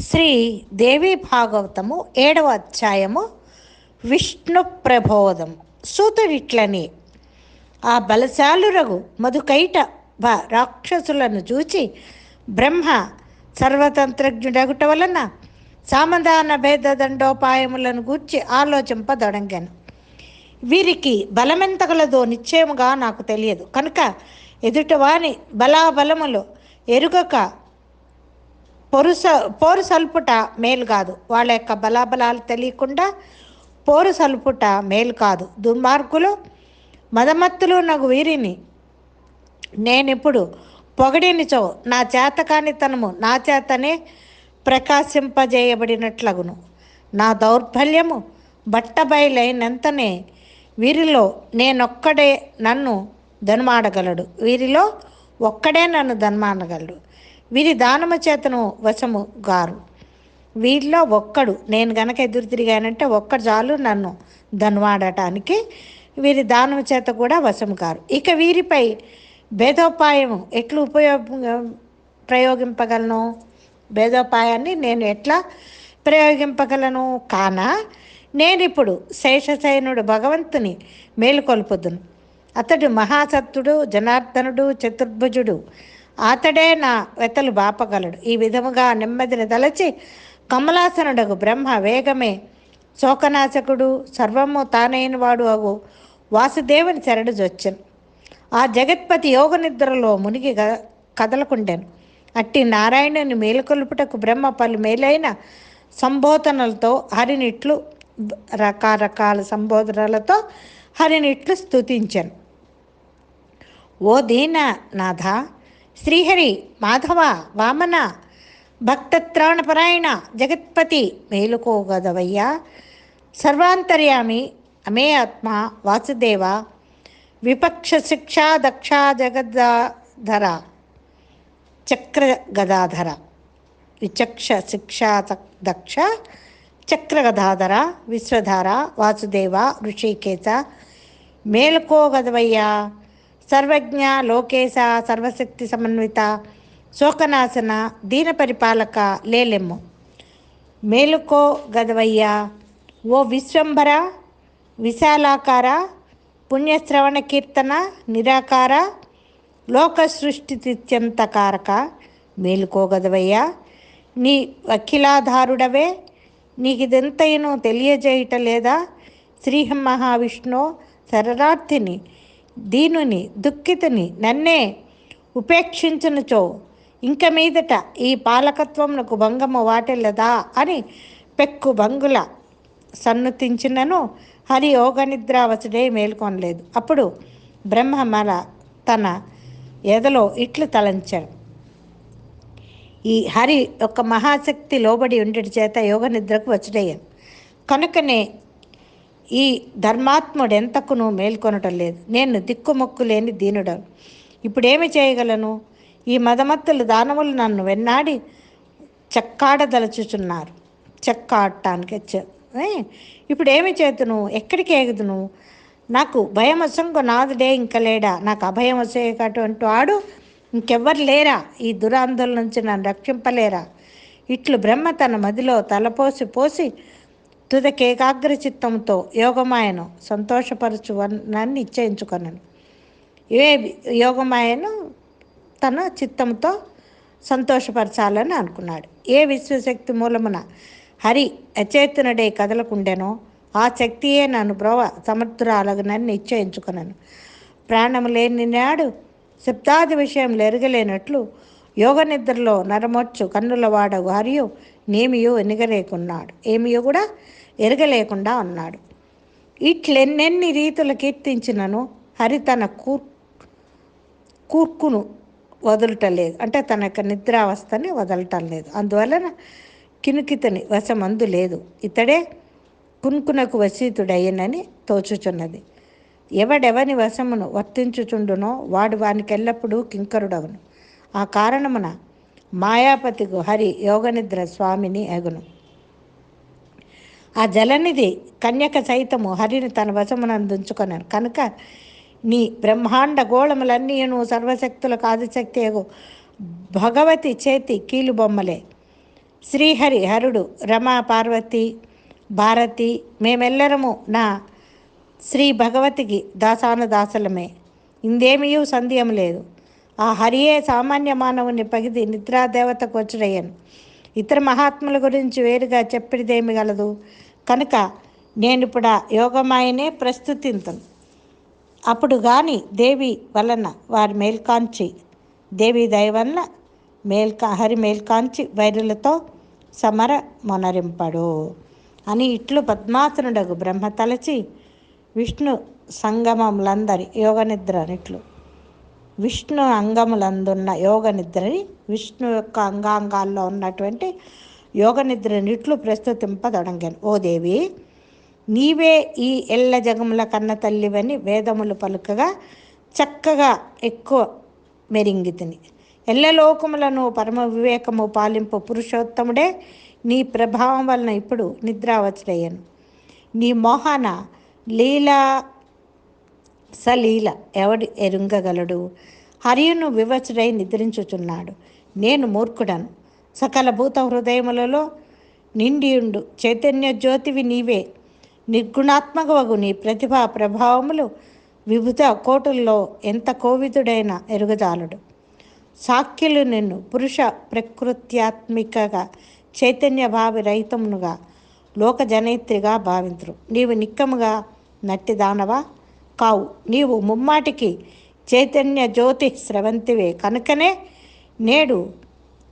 శ్రీ దేవి భాగవతము ఏడవ అధ్యాయము విష్ణు ప్రబోధం. సూతుడిట్లని ఆ బలశాలురగు మధుకైట రాక్షసులను చూచి బ్రహ్మ సర్వతంత్రజ్ఞుడగుట వలన సామధాన భేద దండోపాయములను గూర్చి ఆలోచింపదొడంగాను వీరికి బలమెంతగలదో నిశ్చయముగా నాకు తెలియదు. కనుక ఎదుటివాని బలాబలములు ఎరుగక పొరుస పోరు సల్పుట మేలు కాదు. వాళ్ళ యొక్క బలాబలాలు తెలియకుండా పోరు సల్పుట మేలు కాదు. దుర్మార్గులు మదమత్తులు నాకు వీరిని. నేనిప్పుడు పొగడినిచో నా చేతకానితనము నా చేతనే ప్రకాశింపజేయబడినట్లగును. నా దౌర్బల్యము బట్టబయలైనంతనే వీరిలో నేనొక్కడే నన్ను ధనుమాడగలడు. వీరిలో ఒక్కడే నన్ను ధనుమాడగలడు. వీరి దానము చేతను వశము గారు. వీళ్ళలో ఒక్కడు నేను గనక ఎదురు తిరిగానంటే ఒక్క చాలు నన్ను ధన్వాడటానికి వీరి దానము చేత కూడా వశము గారు. ఇక వీరిపై భేదోపాయము ఎట్లు ఉపయోగ ప్రయోగింపగలను? భేదోపాయాన్ని నేను ఎట్లా ప్రయోగింపగలను? కానా నేనిప్పుడు శేషశయనుడు భగవంతుని మేలుకొల్పుదును. అతడు మహాసత్తుడు జనార్దనుడు చతుర్భుజుడు అతడే నా వెతలు బాపగలడు. ఈ విధముగా నెమ్మదిని తలచి కమలాసనుడకు బ్రహ్మ వేగమే. శోకనాశకుడు సర్వము తానైన వాడు అగు వాసుదేవుని శరణు జొచ్చను. ఆ జగత్పతి యోగ నిద్రలో మునిగి కదలకుండాను. అట్టి నారాయణుని మేలుకొల్పుటకు బ్రహ్మ పలు మేలైన సంబోధనలతో హరినిట్లు రకరకాల సంబోధనలతో హరినిట్లు స్తుతించాను. ఓ దీన నాథ శ్రీహరి మాధవ వామన భక్తత్రాణపరాయణ జగత్పతి మేలుకోగదవయ్యా. సర్వాంతర్యామి అమే ఆత్మ వాసుదేవ విపక్ష శిక్షా దక్షా జగద్ధాధర చక్ర గదాధర విచక్ష శిక్షా దక్ష చక్ర గదాధర విశ్వధార వాసుదేవ ఋషికేశ మేలుకోగదవయ్యా. సర్వజ్ఞ లోకేశ సర్వశక్తి సమన్విత శోకనాశన దీన పరిపాలక లేలెమ్ము. మేలుకో గదవయ్యా ఓ విశ్వంభర విశాలాకార పుణ్యశ్రవణ కీర్తన నిరాకార లోక సృష్టి తిత్యంతకారక మేలుకోగదవయ్యా నీ వకిలాధారుడవే నీకిదెంతైనో తెలియజేయట లేదా శ్రీ మహావిష్ణు శరణార్థిని. దీనుని దుఃఖితుని నన్నే ఉపేక్షించునుచో. ఇంక మీదట ఈ పాలకత్వమునకు భంగము వాటిల్లదా అని పెక్కు భంగుల సన్నుతించినను హరి యోగనిద్రావసుడే మేల్కొనలేదు. అప్పుడు బ్రహ్మమల తన ఎదలో ఇట్లు తలంచాడు. ఈ హరి యొక్క మహాశక్తి లోబడి ఉండటి చేత యోగ నిద్రకు వచ్చుడయ్యాను. కనుకనే ఈ ధర్మాత్ముడు ఎంతకును మేల్కొనటం లేదు. నేను దిక్కుమొక్కు లేని దీనుడు. ఇప్పుడేమి చేయగలను? ఈ మదమత్తులు దానవులు నన్ను వెన్నాడి చెక్కాడదలుచుచున్నారు. చెక్కాడటానికి వచ్చా. ఇప్పుడు ఏమి చేతును? ఎక్కడికి ఎగుదును నాకు భయం వసంగు నాదుడే ఇంక లేడా? నాకు అభయం వచ్చేటటువంటి వాడు ఇంకెవ్వరు లేరా? ఈ దురాందోళన నుంచి నన్ను రక్షింపలేరా? ఇట్లు బ్రహ్మ తన మదిలో తలపోసి పోసి తుదకేకాగ్ర చిత్తంతో యోగమాయను సంతోషపరచు నన్ను నిశ్చయించుకొనను. ఏ యోగమాయను తన చిత్తంతో సంతోషపరచాలని అనుకున్నాడు. ఏ విశ్వశక్తి మూలమున హరి అచేతనుడే కదలకుండెనో ఆ శక్తియే నన్ను బ్రవ సమర్థురాలగనని నిశ్చయించుకున్నాను ప్రాణము లేని నాడు శబ్దాది విషయంలో ఎరగలేనట్లు యోగ నిద్రలో నరమొచ్చు కన్నుల వాడగు హరియు నేమియు ఎనగలేకున్నాడు ఏమియో కూడా ఎరగలేకుండా ఉన్నాడు ఇట్లెన్నెన్ని రీతులు కీర్తించినను హరి తన కూర్ కూర్కును వదలటలేదు. అంటే తన యొక్క నిద్రావస్థని వదలటం లేదు. అందువలన కినుకితని వశమందు లేదు. ఇతడే కున్కునకు వశీతుడయ్యనని తోచుచున్నది. ఎవడెవని వశమును వర్తించుచుండునో వాడు వానికి ఎల్లప్పుడూ కింకరుడవును ఆ కారణమున మాయాపతికు హరి యోగనిద్ర స్వామిని ఎగును. ఆ జలనిధి కన్యక సైతము హరిని తన వశమునందుంచుకున్నాను కనుక నీ బ్రహ్మాండ గోళములన్నీను సర్వశక్తులకు ఆదిశక్తి భగవతి చేతి కీలుబొమ్మలే శ్రీహరి హరుడు రమా పార్వతి భారతి మేమెల్లరము నా శ్రీ భగవతికి దాసాన దాసలమే ఇందేమియూ సందేహం లేదు. ఆ హరియే సామాన్య మానవుని పగిది నిద్రాదేవతకు వచ్చుడయ్యను. ఇతర మహాత్ముల గురించి వేరుగా చెప్పినదేమి గలదు. కనుక నేను ఇప్పుడు ఆ యోగమాయనే ప్రస్తుతింతను. అప్పుడు గాని దేవి వలన వారి మేల్కాంచి దేవి దయ వలన మేల్కా హరి మేల్కాంచి వైరులతో సమర మొనరింపడు అని ఇట్లు పద్మాసనుడగు బ్రహ్మ తలచి విష్ణు సంగమములందరి యోగ నిద్ర అనిట్లు విష్ణు అంగములందున్న యోగ నిద్రని విష్ణు యొక్క అంగాంగాల్లో ఉన్నటువంటి యోగ నిద్రనిట్లు ప్రస్తుతింపదొడంగాను. ఓ దేవి నీవే ఈ ఎల్ల జగముల కన్న తల్లివని వేదములు పలుకగా చక్కగా ఎక్కువ మెరింగితిని. ఎల్లలోకములను పరమ వివేకము పాలింపు పురుషోత్తముడే నీ ప్రభావం వలన ఇప్పుడు నిద్రావచ్చుడయ్యను. నీ మోహన లీలా సలీల ఎవడు ఎరుంగగలడు? హరియును వివచుడై నిద్రించుచున్నాడు. నేను మూర్ఖుడను. సకల భూత హృదయములలో నిండియుండు. చైతన్య జ్యోతివి నీవే. నిర్గుణాత్మకవగు నీ ప్రతిభా ప్రభావములు వివిధ కోటుల్లో ఎంత కోవిదుడైన ఎరుగజాలడు. సాఖ్యులు నిన్ను పురుష ప్రకృత్యాత్మికగా చైతన్య భావి రహితమునుగా లోకజనేత్రిగా భావింతురు. నీవు నిక్కముగా నట్టి దానవా? కావు. నీవు ముమ్మాటికి చైతన్య జ్యోతి స్రవంతివే. కనుకనే నేడు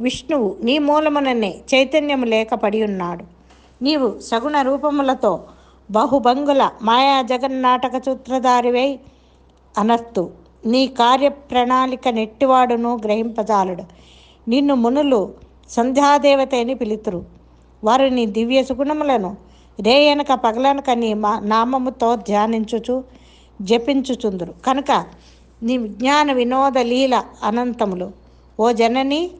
విష్ణువు నీ మూలముననే చైతన్యము లేక పడి ఉన్నాడు. నీవు సగుణ రూపములతో బహుభంగుల మాయా జగన్నాటక సూత్రధారివై అనర్తు. నీ కార్య ప్రణాళిక నెట్టివాడును గ్రహింపజాలడు. నిన్ను మునులు సంధ్యాదేవత అని పిలుతురు. వారు నీ దివ్య సుగుణములను రేయనక పగలనక నీ మా నామముతో ధ్యానించుచు జపించుచుందురు. కనుక నీ విజ్ఞాన వినోద లీల అనంతములు. ఓ జనని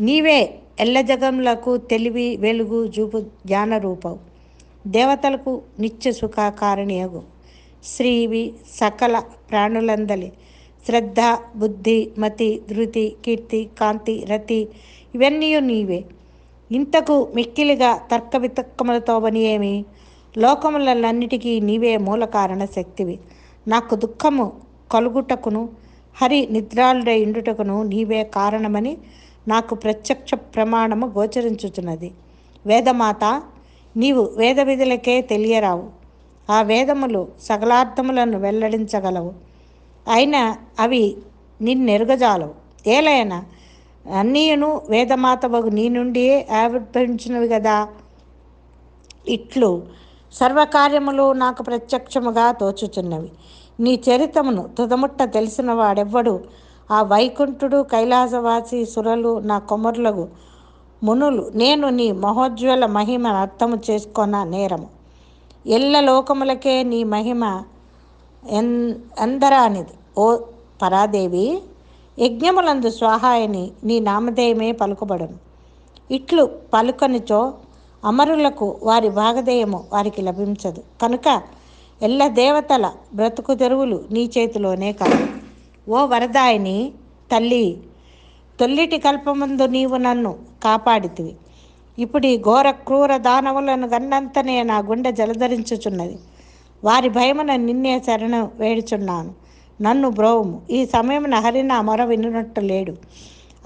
నీవే ఎల్లజగములకు తెలివి వెలుగు చూపు జ్ఞానరూపవు దేవతలకు నిత్య సుఖాకారణియగు శ్రీవి సకల ప్రాణులందలి. శ్రద్ధ బుద్ధి మతి ధృతి కీర్తి కాంతి రతి ఇవన్నీ నీవే. ఇంతకు మిక్కిలిగా తర్క వితర్కములతో పని ఏమి లోకములన్నిటికీ నీవే మూల కారణ శక్తివి. నాకు దుఃఖము కలుగుటకును హరి నిద్రాలుడై ఇండుటకును నీవే కారణమని నాకు ప్రత్యక్ష ప్రమాణము గోచరించుచున్నది. వేదమాత నీవు వేద విధులకే తెలియరావు. ఆ వేదములు సకలార్థములను వెల్లడించగలవు. అయినా అవి నిన్నెరుగజాలవు. ఏలైనా అన్నీయును వేదమాత నీ నుండియే ఆవిర్భవించినవి కదా ఇట్లు సర్వకార్యములు నాకు ప్రత్యక్షముగా తోచుచున్నవి. నీ చరితమును తుదముట్ట తెలిసిన వాడెవ్వడు? ఆ వైకుంఠుడు కైలాసవాసి సురలు నా కొమరులకు మునులు నేను నీ మహోజ్వల మహిమ అర్థము చేసుకొన నేరము. ఎల్ల లోకములకే నీ మహిమ ఎన్ అందరానిది ఓ పరాదేవి యజ్ఞములందు స్వాహాయని నీ నామధేయమే పలుకబడును. ఇట్లు పలుకనిచో అమరులకు వారి భాగధేయము వారికి లభించదు. కనుక ఎల్ల దేవతల బ్రతుకు తెరువులు నీ చేతిలోనే కాదు. ఓ వరదాయిని తల్లి తొల్లిటి కల్పమందు నీవు నన్ను కాపాడితివి. ఇప్పుడు ఈ ఘోర క్రూర దానవులను గన్నంతనే నా గుండె జలధరించుచున్నది. వారి భయమున నిన్నే శరణ వేడుచున్నాను. నన్ను బ్రోవము. ఈ సమయమున హరి నా మొర వినున్నట్టు లేడు.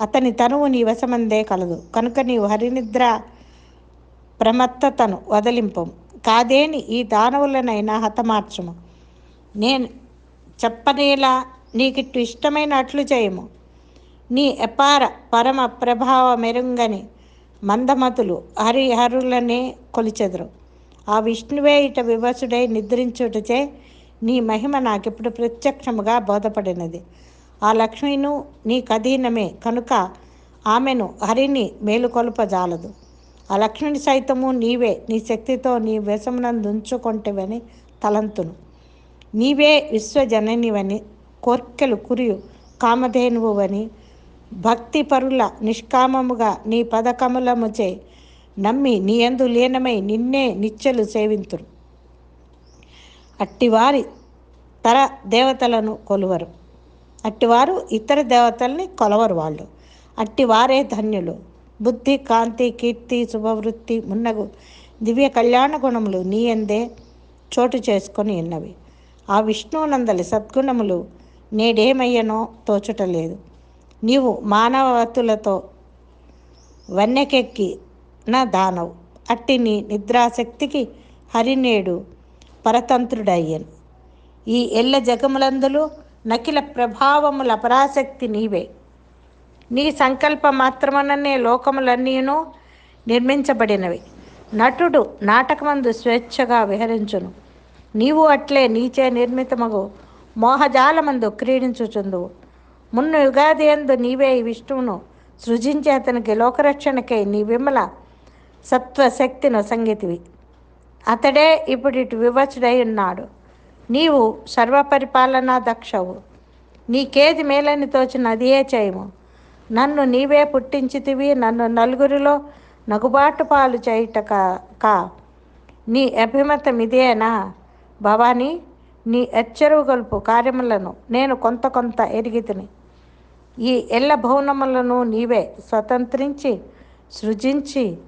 అతని తనువు నీ వశమందే కలదు. కనుక నీవు హరినిద్ర ప్రమత్తతను వదిలింపము కాదేని ఈ దానవులనైనా హతమార్చము. నేను చెప్పనేలా నీకిట్టు ఇష్టమైన అట్లు చేయము. నీ అపార పరమ ప్రభావ మెరుంగని మందమతులు హరిహరులనే కొలిచెదరు. ఆ విష్ణువే ఇట వివసుడై నిద్రించుటచే నీ మహిమ నాకిప్పుడు ప్రత్యక్షముగా బోధపడినది. ఆ లక్ష్మిను నీ కధీనమే కనుక ఆమెను హరిని మేలుకొల్పజాలదు. ఆ లక్ష్మిని సైతము నీవే నీ శక్తితో నీ వ్యసమునందుంచుకొంటివని తలంతును. నీవే విశ్వజననివని కోర్కెలు కురియు కామధేనువువని భక్తి పరుల నిష్కామముగా నీ పదకములముచే నమ్మి నీ యందు లీనమై నిన్నే నిచ్చెలు సేవింతురు. అట్టివారి తర దేవతలను కొలువరు. అట్టివారు ఇతర దేవతల్ని కొలవరు వాళ్ళు. అట్టివారే ధన్యులు. బుద్ధి కాంతి కీర్తి శుభవృత్తి మున్నగు దివ్య కళ్యాణ గుణములు నీ ఎందే చోటు చేసుకొని ఉన్నవి. ఆ విష్ణువునందలి సద్గుణములు నేడేమయ్యనో తోచుటలేదు. నీవు మానవతులతో వన్నెకెక్కి నా దానవు. అట్టి నీ నిద్రాశక్తికి హరినేడు పరతంత్రుడయ్యను. ఈ ఎల్ల జగములందులు నకిల ప్రభావముల పరాశక్తి నీవే. నీ సంకల్ప మాత్రమననే లోకములన్నీను నిర్మించబడినవి. నటుడు నాటకమందు స్వేచ్ఛగా విహరించును. నీవు అట్లే నీచే నిర్మితమగు. మోహజాలమందు క్రీడించుచుందువు. మున్ను యుగాది ఎందు నీవే ఈ విష్ణువును సృజించి అతనికి లోకరక్షణకై నీ విమల సత్వశక్తిను సంగీతివి. అతడే ఇప్పుడు ఇటు వివచుడై ఉన్నాడు నీవు సర్వపరిపాలనా దక్షవు నీకేది మేలని తోచిన అదియే చేయము. నన్ను నీవే పుట్టించితివి నన్ను నలుగురిలో నగుబాటు పాలు చేయుట కా- నీ అభిమతం ఇదేనా? భవానీ నీ ఎచ్చరువు గొలుపు కార్యములను నేను కొంత కొంత ఎరిగితిని. ఈ ఎల్ల భవనములను నీవే స్వతంత్రించి సృజించి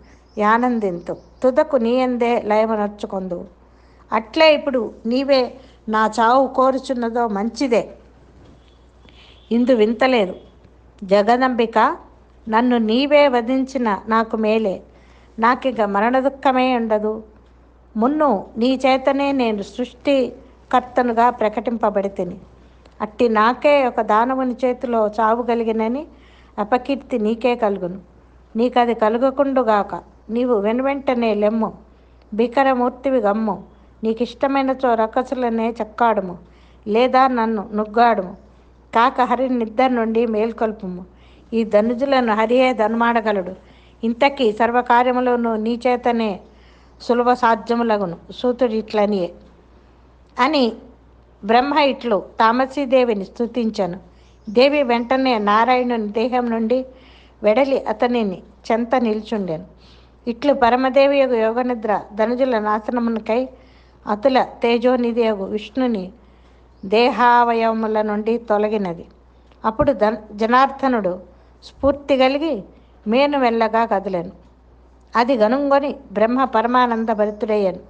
ఆనందింతు. తుదకు నీయందే లయమనర్చుకొందు అట్లే ఇప్పుడు నీవే నా చావు కోరుచున్నదో మంచిదే. ఇందు వింతలేదు జగదంబిక నన్ను నీవే వధించిన నాకు మేలే. నాకిక మరణ దుఃఖమే ఉండదు. మున్ను నీ చేతనే నేను సృష్టికర్తనుగా ప్రకటింపబడి తిని అట్టి నాకే ఒక దానవుని చేతిలో చావు కలిగినని అపకీర్తి నీకే కలుగును. నీకది కలుగకుండుగాక నీవు వెనువెంటనే లెమ్ము. భీకరమూర్తివి గమ్ము. నీకిష్టమైనచో రకసులనే చక్కాడుము. లేదా నన్ను నుగ్గాడుము. కాక హరి నిద్ర నుండి మేల్కొల్పుము. ఈ ధనుజులను హరియే ధనుమాడగలడు. ఇంతకీ సర్వకార్యములను నీ చేతనే సులభ సాధ్యములగును సూతుడు ఇట్లనియే. అని బ్రహ్మ ఇట్లు తామసీదేవిని స్తుతించను. దేవి వెంటనే నారాయణుని దేహం నుండి వెడలి అతనిని చెంత నిల్చుండెను. ఇట్లు పరమదేవి యొక్క యోగనిద్ర ధనుజుల నాశనమునకై అతుల తేజోనిధి యొక్క విష్ణుని దేహావయవముల నుండి తొలగినది. అప్పుడు ధన్ జనార్దనుడు స్ఫూర్తి కలిగి మేను వెళ్ళగా కదిలాను. అది గనుంగొని బ్రహ్మ పరమానంద భరితుడయ్యాను.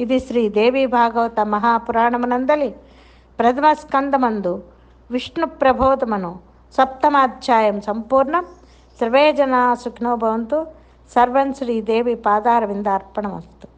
ఇది శ్రీ దేవి భాగవత మహాపురాణమునందలి ప్రథమ స్కందమందు విష్ణు ప్రబోధమను సప్తమాధ్యాయం సంపూర్ణం సర్వే జనా సుఖినో భవంతు సర్వం శ్రీదేవి పాదార విందార్పణమస్తు